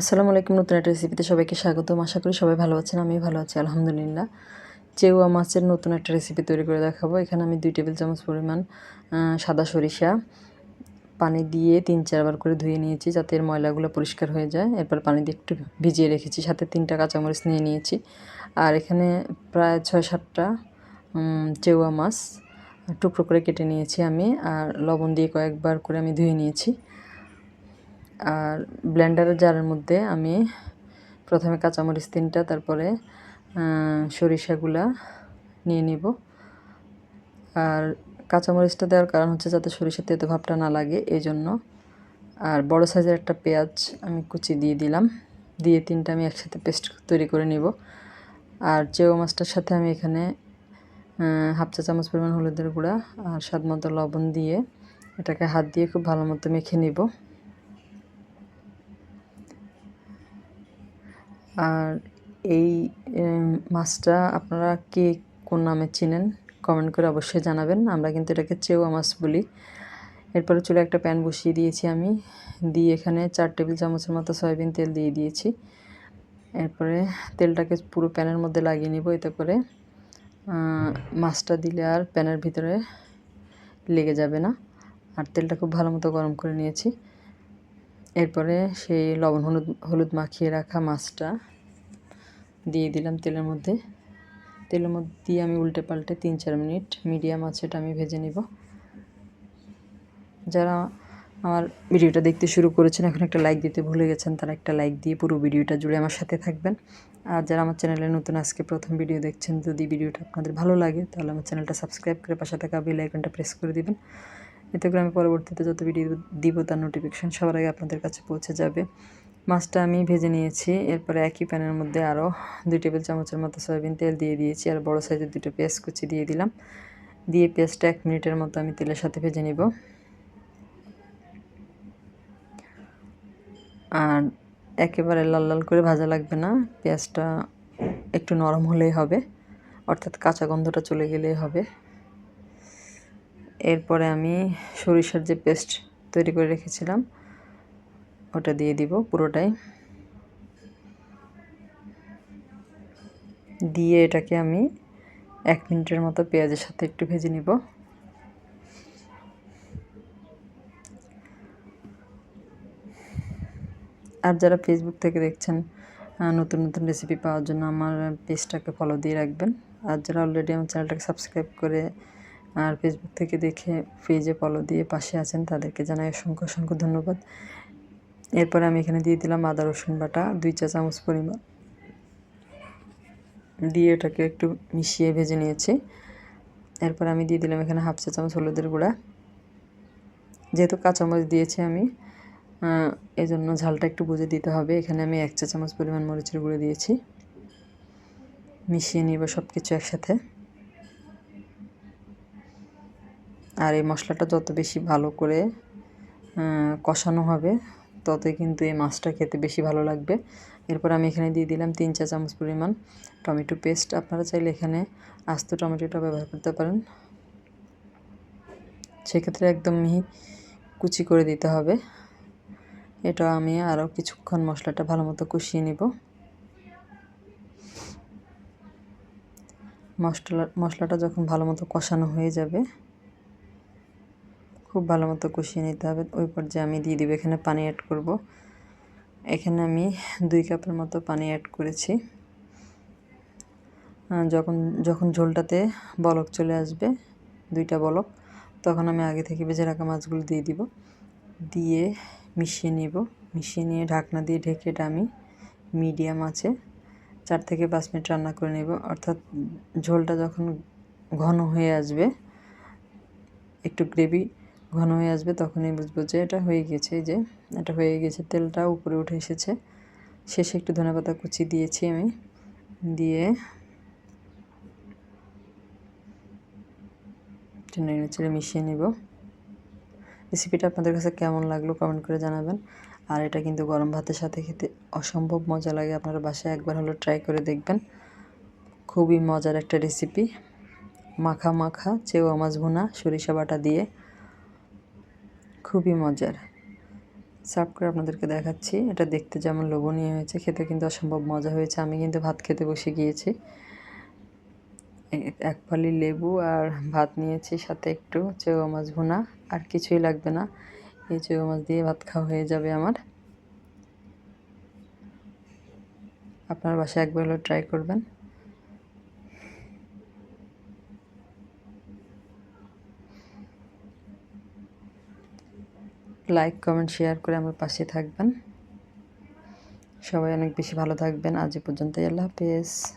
আসসালামু আলাইকুম, নতুন একটা রেসিপিতে সবাইকে স্বাগতম। আশা করি সবাই ভালো আছেন আমি ভালো আছি, আলহামদুলিল্লাহ। চেউয়া মাছের নতুন একটা রেসিপি তৈরি করে দেখাবো। এখানে আমি দুই টেবিল চামচ পরিমাণ সাদা সরিষা পানি দিয়ে তিন চারবার করে ধুয়ে নিয়েছি যাতে এর ময়লাগুলো পরিষ্কার হয়ে যায়। এরপর পানি দিয়ে একটু ভিজিয়ে রেখেছি, সাথে তিনটা কাঁচামরিচ নিয়ে নিয়েছি। আর এখানে প্রায় ছয় সাতটা চেউয়া মাছ টুকরো করে কেটে নিয়েছি আমি, আর লবণ দিয়ে কয়েকবার করে আমি ধুয়ে নিয়েছি। আর ব্লেন্ডারের জারের মধ্যে আমি প্রথমে কাঁচামরিচ তিনটা, তারপরে সরিষাগুলা নিয়ে নিব। আর কাঁচামরিচটা দেওয়ার কারণ হচ্ছে যাতে সরিষার তেতো ভাবটা না লাগে এই জন্য আর বড় সাইজের একটা পেঁয়াজ আমি কুচি দিয়ে দিলাম। দিয়ে তিনটা আমি একসাথে পেস্ট তৈরি করে নিব। আর চেও মাছটার সাথে আমি এখানে হাফ চা চামচ পরিমাণ হলুদের গুঁড়া আর স্বাদ মতো লবণ দিয়ে এটাকে হাত দিয়ে খুব ভালো মতো মেখে নিব। আর এই মাছটা আপনারা কে কোন নামে চিনেন কমেন্ট করে অবশ্যই জানাবেন। আমরা কিন্তু এটাকে চেওয়া মাছ বলি। এরপরে চুলে একটা প্যান বসিয়ে দিয়েছি আমি। দিয়ে এখানে চার টেবিল চামচের মতো সয়াবিন তেল দিয়ে দিয়েছি। এরপরে তেলটাকে পুরো প্যানের মধ্যে লাগিয়ে নিব এতে করে। মাছটা দিলে আর প্যানের ভিতরে লেগে যাবে না। আর তেলটা খুব ভালো মতো গরম করে নিয়েছি। এরপরে সেই লবণ হলুদ হলুদ মাখিয়ে রাখা মাছটা দিয়ে দিলাম তেলের মধ্যে। তেলের মধ্যে দিয়ে আমি উল্টে পাল্টে তিন চার মিনিট মিডিয়াম আছে এটা আমি ভেজে নিব। যারা আমার ভিডিওটা দেখতে শুরু করেছেন, এখন একটা লাইক দিতে ভুলে গেছেন, তারা একটা লাইক দিয়ে পুরো ভিডিওটা জুড়ে আমার সাথে থাকবেন। আর যারা আমার চ্যানেলে নতুন, আজকে প্রথম ভিডিও দেখছেন, যদি ভিডিওটা আপনাদের ভালো লাগে, তাহলে আমার চ্যানেলটা সাবস্ক্রাইব করে পাশে থাকা বেল আইকনটা প্রেস করে দিবেন। এতে করে আমি পরবর্তীতে যত ভিডিও দিব তার নোটিফিকেশান সবার আগে আপনাদের কাছে পৌঁছে যাবে। মাছটা আমি ভেজে নিয়েছি, এরপরে একই প্যানের মধ্যে আরও দুই টেবিল চামচের মতো সয়াবিন তেল দিয়ে দিয়েছি, আর বড় সাইজের দুটো পেঁয়াজ কুচি দিয়ে দিলাম। দিয়ে পেঁয়াজটা এক মিনিটের মতো আমি তেলের সাথে ভেজে নিব। আর একেবারে লাল লাল করে ভাজা লাগবে না, পেঁয়াজটা একটু নরম হলেই হবে, অর্থাৎ কাঁচা গন্ধটা চলে গেলেই হবে। এরপরে আমি সরিষার যে পেস্ট তৈরি করে রেখেছিলাম, ওটা দিয়ে দিব পুরোটাই। দিয়ে এটাকে আমি এক মিনিটের মতো পেঁয়াজের সাথে একটু ভেজে নিব। আর যারা ফেসবুক থেকে দেখছেন নতুন নতুন রেসিপি পাওয়ার জন্য আমার পেজটাকে ফলো দিয়ে রাখবেন। আর যারা অলরেডি আমার চ্যানেলটাকে সাবস্ক্রাইব করে আর ফেসবুক থেকে দেখে পেজে ফলো দিয়ে পাশে আছেন তাদেরকে জানাই অসংখ্য অসংখ্য ধন্যবাদ। এরপরে আমি এখানে দিয়ে দিলাম আদা, রসুন বাটা, দুই চা চামচ পরিমাণ। দিয়ে এটাকে একটু মিশিয়ে ভেজে নিয়েছি। এরপর আমি দিয়ে দিলাম এখানে হাফ চা চামচ হলুদের গুঁড়া। যেহেতু কাঁচামরিচ দিয়েছি আমি এই জন্য ঝালটা একটু বুঝে দিতে হবে। এখানে আমি এক চা চামচ পরিমাণ মরিচের গুঁড়ো দিয়েছি। মিশিয়ে নিব সব কিছু একসাথে। আর এই মশলাটা যত বেশি ভালো করে কষানো হবে, ততই কিন্তু এই মাছটা খেতে বেশি ভালো লাগবে। এরপর আমি এখানে দিয়ে দিলাম তিন চা চামচ পরিমাণ টমেটো পেস্ট। আপনারা চাইলে এখানে আস্ত টমেটোটা ব্যবহার করতে পারেন। সেক্ষেত্রে একদম মিহি কুচি করে দিতে হবে। এটা আমি আরও কিছুক্ষণ মশলাটা ভালো মতো কষিয়ে নিব। মশলা, মশলাটা যখন ভালো মতো কষানো হয়ে যাবে খুব ভালো মতো কষিয়ে নিতে হবে। ওই পর্যায়ে আমি দিয়ে দিব, এখানে পানি অ্যাড করব। এখানে আমি দুই কাপের মতো পানি অ্যাড করেছি। যখন যখন ঝোলটাতে বলক চলে আসবে, দুইটা বলক, তখন আমি আগে থেকে ভেজে রাখা মাছগুলো দিয়ে দিব। দিয়ে মিশিয়ে নিব। মিশিয়ে নিয়ে ঢাকনা দিয়ে ঢেকে এটা আমি মিডিয়াম আছে চার থেকে পাঁচ মিনিট রান্না করে নেব। অর্থাৎ ঝোলটা যখন ঘন হয়ে আসবে, একটু গ্রেভি ঘন হয়ে আসবে তখনই বুঝব যে এটা হয়ে গেছে যে এটা হয়ে গেছে, তেলটা উপরে উঠে এসেছে। শেষে একটু ধনেপাতা কুচি দিয়েছি আমি, দিয়ে নেড়ে চেড়ে মিশিয়ে নিব। রেসিপিটা আপনাদের কাছে কেমন লাগল কমেন্ট করে জানাবেন। আর এটা কিন্তু গরম ভাতের সাথে খেতে অসম্ভব মজা লাগে, আপনারা বাসায় একবার হলো ট্রাই করে দেখবেন। খুবই মজার একটা রেসিপি মাখা মাখা, চেওয়া মাছ ভুনা, সরিষা বাটা দিয়ে। খুবই মজার। সার্ভ করে আপনাদেরকে দেখাচ্ছি। এটা দেখতে যেমন লোভনীয় হয়েছে, খেতে কিন্তু অসম্ভব মজা হয়েছে। আমি কিন্তু ভাত খেতে বসে গিয়েছি। এক ফালি লেবু আর ভাত নিয়েছি, সাথে একটু চেওয়া মাছ ভুনা, আর কিছুই লাগবে না। এই চেওয়া মাছ দিয়ে ভাত খাওয়া হয়ে যাবে আমার। আপনার বাসায় একবার ট্রাই করবেন। লাইক কমেন্ট শেয়ার করে আমার পাশে থাকবেন। সবাই অনেক বেশি ভালো থাকবেন। আজ এ পর্যন্তই। আল্লাহ হাফেজ।